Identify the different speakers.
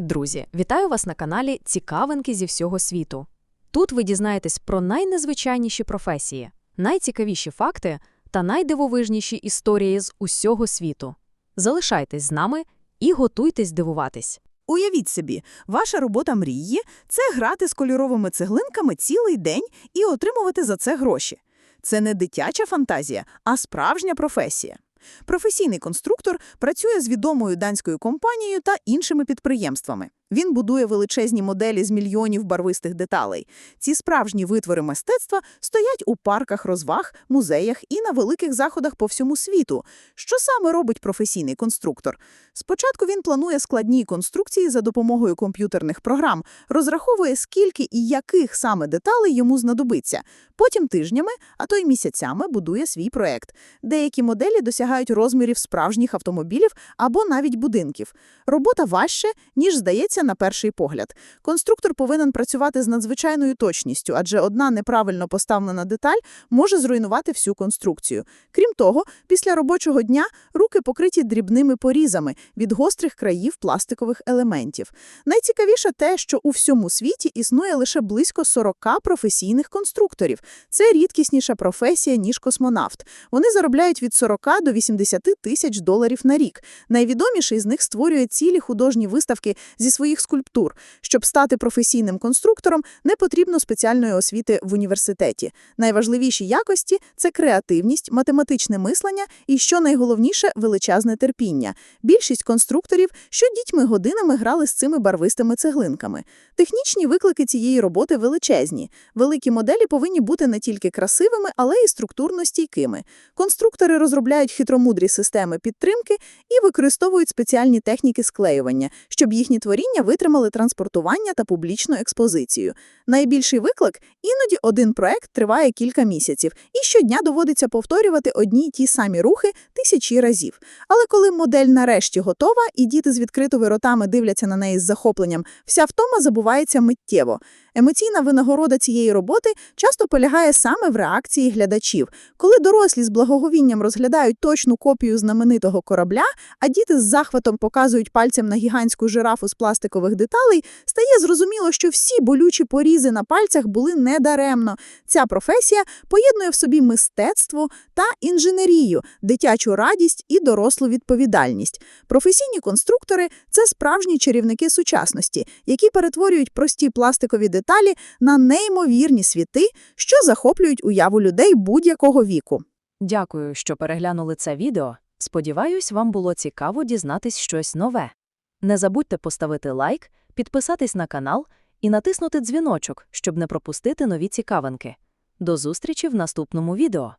Speaker 1: Привіт, друзі! Вітаю вас на каналі Цікавинки зі всього світу. Тут ви дізнаєтесь про найнезвичайніші професії, найцікавіші факти та найдивовижніші історії з усього світу. Залишайтесь з нами і готуйтесь дивуватись.
Speaker 2: Уявіть собі, ваша робота мрії – це грати з кольоровими цеглинками цілий день і отримувати за це гроші. Це не дитяча фантазія, а справжня професія. Професійний конструктор працює з відомою данською компанією та іншими підприємствами. Він будує величезні моделі з мільйонів барвистих деталей. Ці справжні витвори мистецтва стоять у парках розваг, музеях і на великих заходах по всьому світу. Що саме робить професійний конструктор? Спочатку він планує складні конструкції за допомогою комп'ютерних програм, розраховує, скільки і яких саме деталей йому знадобиться. Потім тижнями, а то й місяцями будує свій проект. Деякі моделі досягають розмірів справжніх автомобілів або навіть будинків. Робота важче, ніж здається на перший погляд. Конструктор повинен працювати з надзвичайною точністю, адже одна неправильно поставлена деталь може зруйнувати всю конструкцію. Крім того, після робочого дня руки покриті дрібними порізами від гострих країв пластикових елементів. Найцікавіше те, що у всьому світі існує лише близько 40 професійних конструкторів. Це рідкісніша професія, ніж космонавт. Вони заробляють від 40 до 80 тисяч доларів на рік. Найвідоміший з них створює цілі художні виставки зі своїх скульптур. Щоб стати професійним конструктором, не потрібно спеціальної освіти в університеті. Найважливіші якості – це креативність, математичне мислення і, що найголовніше, величезне терпіння. Більшість конструкторів що дітьми годинами грали з цими барвистими цеглинками. Технічні виклики цієї роботи величезні. Великі моделі повинні бути не тільки красивими, але й структурно стійкими. Конструктори розробляють хитромудрі системи підтримки і використовують спеціальні техніки склеювання, щоб їхні творіння витримали транспортування та публічну експозицію. Найбільший виклик – іноді один проект триває кілька місяців, і щодня доводиться повторювати одні й ті самі рухи тисячі разів. Але коли модель нарешті готова, і діти з відкритими ротами дивляться на неї з захопленням, вся втома забувається миттєво. Емоційна винагорода цієї роботи часто полягає саме в реакції глядачів. Коли дорослі з благоговінням розглядають точну копію знаменитого корабля, а діти з захватом показують пальцем на гігантську жирафу з пластикових деталей, стає зрозуміло, що всі болючі порізи на пальцях були недаремно. Ця професія поєднує в собі мистецтво та інженерію, дитячу радість і дорослу відповідальність. Професійні конструктори це справжні чарівники сучасності, які перетворюють прості пластикові деталі на неймовірні світи, що захоплюють уяву людей будь-якого віку.
Speaker 1: Дякую, що переглянули це відео. Сподіваюсь, вам було цікаво дізнатись щось нове. Не забудьте поставити лайк, підписатись на канал і натиснути дзвіночок, щоб не пропустити нові цікавинки. До зустрічі в наступному відео.